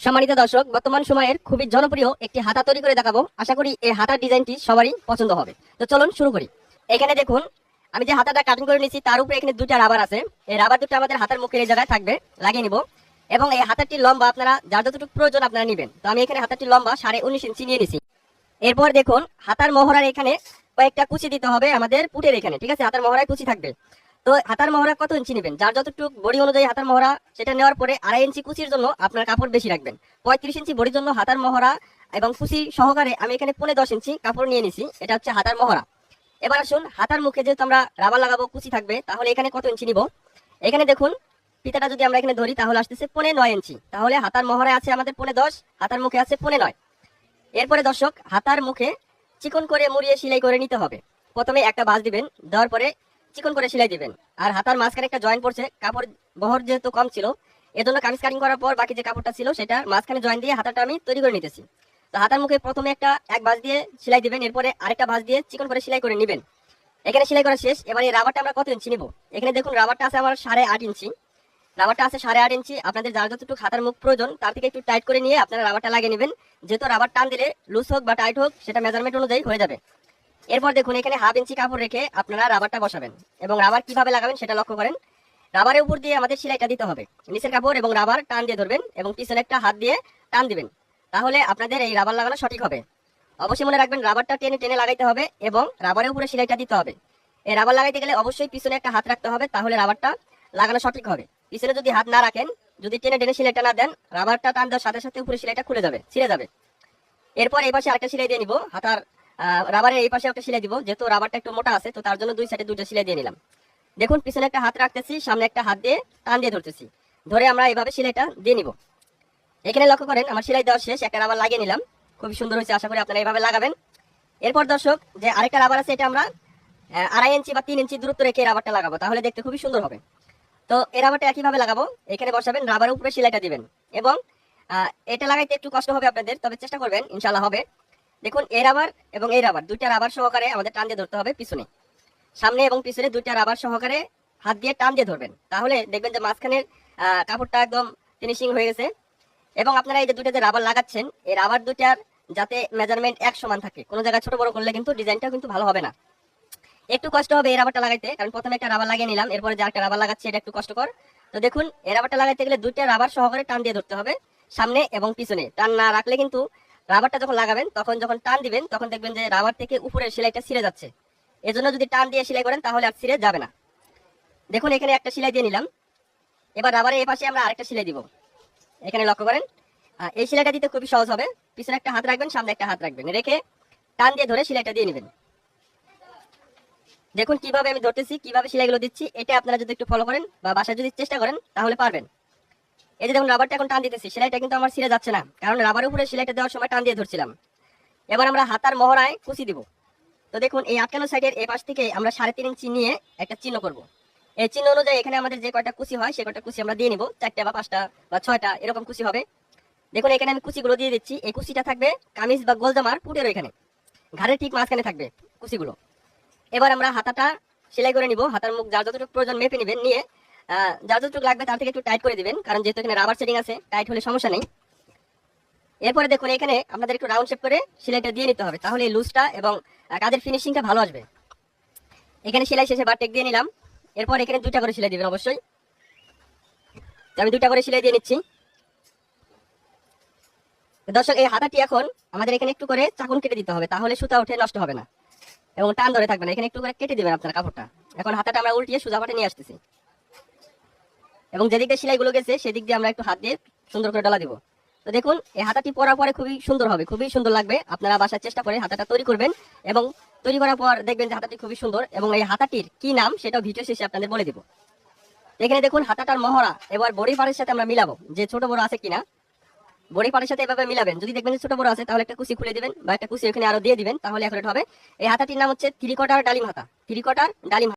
সম্মানিত দর্শক, বর্তমান সময়ের খুবই জনপ্রিয় একটি হাতা তৈরি করে দেখাবো। আশা করি এই হাতার ডিজাইনটি সবারই পছন্দ হবে। তো চলুন শুরু করি। এখানে দেখুন, আমি যে হাতাটা কাটিং করে নিয়েছি, তার উপরে এখানে দুটা রাবার আছে। এই রাবার দুটো আমাদের হাতের মুখের এই জায়গায় থাকবে, লাগিয়ে নিব। এবং এই হাতারটি লম্বা আপনারা, যার যতটুকু প্রয়োজন আপনারা নেবেন। তো আমি এখানে হাতারটি লম্বা সাড়ে উনিশ ইঞ্চি নিয়ে নিছি। এরপর দেখুন, হাতার মহড়ার এখানে কয়েকটা কুচি দিতে হবে আমাদের পুটের এখানে, ঠিক আছে? হাতার মহড়ায় কুচি থাকবে। তো হাতার মহড়া কত ইঞ্চি নেবেন? যার যতটুকু বডি অনুযায়ী হাতার মহড়া সেটা নেওয়ার পরে আড়াই ইঞ্চি কুচির জন্য আপনার কাপড় বেশি রাখবেন। পঁয়ত্রিশ ইঞ্চি বডির জন্য হাতার মহড়া এবং কুচি সহকারে আমি এখানে পনে দশ ইঞ্চি কাপড় নিয়ে নিছি, এটা হচ্ছে হাতার মহড়া এবার আসুন, হাতার মুখে যেহেতু আমরা রাবার লাগাবো, কুচি থাকবে, তাহলে এখানে কত ইঞ্চি নিব? এখানে দেখুন ফিতাটা যদি আমরা এখানে ধরি, তাহলে আসতেছে পনে নয় ইঞ্চি। তাহলে হাতার মহড়ায় আছে আমাদের পনে দশ, হাতার মুখে আছে পনে নয়। এরপরে দর্শক, হাতার মুখে চিকন করে মুড়িয়ে সেলাই করে নিতে হবে। প্রথমে একটা বাস দিবেন, দেওয়ার পরে চিকন করে সেলাই দিবেন। আর হাতার মাঝখানে একটা জয়েন পড়ছে কাপড় বহর যেহেতু কম ছিল, এজন্য কামিজ কাটিং করার পর বাকি যে কাপড়টা ছিল, সেটা মাঝখানে জয়েন দিয়ে হাতাটা আমি তৈরি করে নিতেছি। তো হাতার মুখে প্রথমে একটা এক বাস দিয়ে সেলাই দিবেন, এরপরে আরেকটা বাস দিয়ে চিকন করে সেলাই করে নেবেন। এখানে সেলাই করা শেষ, এবার এই রাবারটা আমরা কত ইঞ্চি নিব? এখানে দেখুন রাবারটা আছে আমার সাড়ে আট ইঞ্চি। রাবারটা আছে সাড়ে আট ইঞ্চি, আপনাদের যার যতটুকু হাতার মুখ প্রয়োজন, তার থেকে একটু টাইট করে নিয়ে আপনারা রাবারটা লাগিয়ে নেবেন। যেহেতু রাবার টান দিলে লুজ হোক বা টাইট হোক, সেটা মেজারমেন্ট অনুযায়ী হয়ে যাবে। এরপর দেখুন, এখানে হাফ ইঞ্চি কাপড় রেখে আপনারা রাবারটা বসাবেন। এবং রাবার কীভাবে লাগাবেন সেটা লক্ষ্য করেন। রাবারের উপর দিয়ে আমাদের সেলাইটা দিতে হবে। নিচের কাপড় এবং রাবার টান দিয়ে ধরবেন এবং পিছনে একটা হাত দিয়ে টান দিবেন। তাহলে আপনাদের এই রাবার লাগানো সঠিক হবে। অবশ্যই মনে রাখবেন, রাবারটা টেনে টেনে লাগাইতে হবে এবং রাবারের উপরে সেলাইটা দিতে হবে। এই রাবার লাগাইতে গেলে অবশ্যই পিছনে একটা হাত রাখতে হবে, তাহলে রাবারটা লাগানো সঠিক হবে। পিছনে যদি হাত না রাখেন, যদি টেনে টেনে সেলাইটা না দেন, রাবারটা টান দেওয়ার সাথে সাথে উপরে সেলাইটা খুলে যাবে, ছিঁড়ে যাবে। এরপর এই পাশে আরেকটা সেলাই দিয়ে নিব, হাতার রাবারের এই পাশে একটা সেলাই দিব, যেহেতু রাবারটা একটু মোটা আছে, তো তার জন্য দুই সাইডে দুইটা সেলাই দিয়ে নিলাম। দেখুন, পিছনে একটা হাত রাখতেছি, সামনে একটা হাত দিয়ে টান দিয়ে ধরতেছি। ধরে আমরা এইভাবে সেলাইটা দিয়ে নিব। এখানে লক্ষ্য করেন, আমার সেলাই দেওয়া শেষ, একটা রাবার লাগিয়ে নিলাম। খুবই সুন্দর হয়েছে, আশা করি আপনারা এইভাবে লাগাবেন। এরপর দর্শক, যে আরেকটা রাবার আছে, এটা আমরা আড়াই ইঞ্চি বা তিন ইঞ্চি দূরত্ব রেখে রাবারটা লাগাবো, তাহলে দেখতে খুবই সুন্দর হবে। তো এই রাবারটা একইভাবে লাগাবো, এখানে বসাবেন রাবারের উপরে সেলাইটা দিবেন। এবং এটা লাগাইতে একটু কষ্ট হবে আপনাদের, তবে চেষ্টা করবেন ইনশাল্লাহ হবে। দেখুন এই রাবার এবং এই রাবার দুইটা রাবার সহকারে আমাদের টান দিয়ে ধরতে হবে পিছনে। সামনে এবং পিছনে দুইটা রাবার সহকারে হাত দিয়ে টান দিয়ে ধরবেন। তাহলে দেখবেন যে মাঝখানের কাপড়টা একদম ফিনিশিং হয়ে গেছে। এবং আপনারা এই যে দুইটা যে রাবার লাগাচ্ছেন, এই রাবার দুইটার যাতে মেজারমেন্ট এক সমান থাকে। কোনো জায়গায় ছোট বড় করলে কিন্তু ডিজাইনটা কিন্তু ভালো হবে না। একটু কষ্ট হবে এই রাবারটা লাগাইতে, কারণ প্রথমে একটা রাবার লাগিয়ে নিলাম, এরপরে যে একটা রাবার লাগাচ্ছি, এটা একটু কষ্টকর। তো দেখুন, এই রাবারটা লাগাইতে গেলে দুইটা রাবার সহকারে টান দিয়ে ধরতে হবে, সামনে এবং পিছনে। টান না রাখলে কিন্তু রাবারটা যখন লাগাবেন, তখন যখন টান দিবেন, তখন দেখবেন যে রাবার থেকে উপরের সেলাইটা ছিঁড়ে যাচ্ছে। এজন্য যদি টান দিয়ে সেলাই করেন, তাহলে আর ছিঁড়ে যাবে না। দেখুন, এখানে একটা সেলাই দিয়ে নিলাম। এবার রাবারের এপাশে আমরা আরেকটা সেলাই দিব। এখানে লক্ষ্য করেন এই সেলাইটা দিতে খুবই সহজ হবে। পিছনে একটা হাত রাখবেন, সামনে একটা হাত রাখবেন। রেখে টান দিয়ে ধরে সেলাইটা দিয়ে নেবেন। দেখুন, কীভাবে আমি ধরতেছি, কীভাবে সেলাইগুলো দিচ্ছি, এটা আপনারা যদি একটু ফলো করেন বা বাসায় যদি চেষ্টা করেন, তাহলে পারবেন। এই যে দেখুন রাবারটা এখন টান দিতেছি, সেলাইটা কিন্তু আমার ছিঁড়ে যাচ্ছে না। কারণ রাবারের উপরে সেলাইটা দেওয়ার সময় টান দিয়ে ধরছিলাম। এবার আমরা হাতার মহড়ায় কুচি দিব। তো দেখুন, এই আটকানো সাইডের এই পাশ থেকে আমরা সাড়ে তিন ইঞ্চি নিয়ে একটা চিহ্ন করব। এই চিহ্ন অনুযায়ী এখানে আমাদের যে কয়টা কুচি হয়, সে কয়টা কুচি আমরা দিয়ে নিব। চারটা বা পাঁচটা বা ছয়টা, এরকম কুচি হবে। দেখুন, এখানে আমি কুচিগুলো দিয়ে দিচ্ছি। এই কুচিটা থাকবে কামিজ বা গোলজামার পুটের এখানে ঘাড়ের ঠিক মাঝখানে থাকবে কুচিগুলো এবার আমরা হাতাটা সেলাই করে নিব। হাতার মুখ যার যতটুকু প্রয়োজন মেপে নেবেন, নিয়ে যার যতটুকু লাগবে তার থেকে একটু টাইট করে দিবেন, কারণ যেহেতু এখানে রাবার সেটিং আছে টাইট হলে সমস্যা নেই। এরপরে দেখুন, এখানে আপনাদের একটু রাউন্ড শেপ করে সেলাইটা দিয়ে নিতে হবে, তাহলে এই লুজটা এবং কাজের ফিনিশিংটা ভালো আসবে। এখানে সেলাই শেষে বার টেক দিয়ে নিলাম। এরপর এখানে দুইটা করে সেলাই দিবেন অবশ্যই। আমি দুইটা করে সেলাই দিয়ে নিচ্ছি। দর্শক, এই হাতাটি এখন আমাদের এখানে একটু করে চাকুন কেটে দিতে হবে, তাহলে সুতা উঠে নষ্ট হবে না। এবং টান ধরে থাকবে না, এখানে একটু করে কেটে দিবেন আপনার কাপড়টা। এখন হাতাটা আমরা উল্টিয়ে সোজা পাটে নিয়ে আসতেছি। এবং যেদিক দিয়ে সেলাইগুলো গেছে, সেদিক দিয়ে আমরা একটু হাত দিয়ে সুন্দর করে ডলা দিব। তো দেখুন, এই হাতাটি পরার পরে খুবই সুন্দর হবে, খুবই সুন্দর লাগবে। আপনারা বাসার চেষ্টা করে হাতাটা তৈরি করবেন এবং তৈরি করার পর দেখবেন যে হাতাটি খুবই সুন্দর এবং এই হাতাটির কি নাম সেটাও ভিডিও শেষে আপনাদের বলে দিব। এখানে দেখুন, হাতাটার মহড়া, এবার বড়ি পাড়ের সাথে আমরা মিলাবো, যে ছোট বড় আছে কিনা। বড়ি পাড়ের সাথে এভাবে মিলাবেন, যদি দেখবেন যে ছোট বড় আছে, তাহলে একটা কুচি খুলে দিবেন বা একটা কুচি এখানে আরও দিয়ে দিবেন, তাহলে এখন হবে। এই হাতাটির নাম হচ্ছে থ্রি ডালিম হাতা থ্রি ডালিম।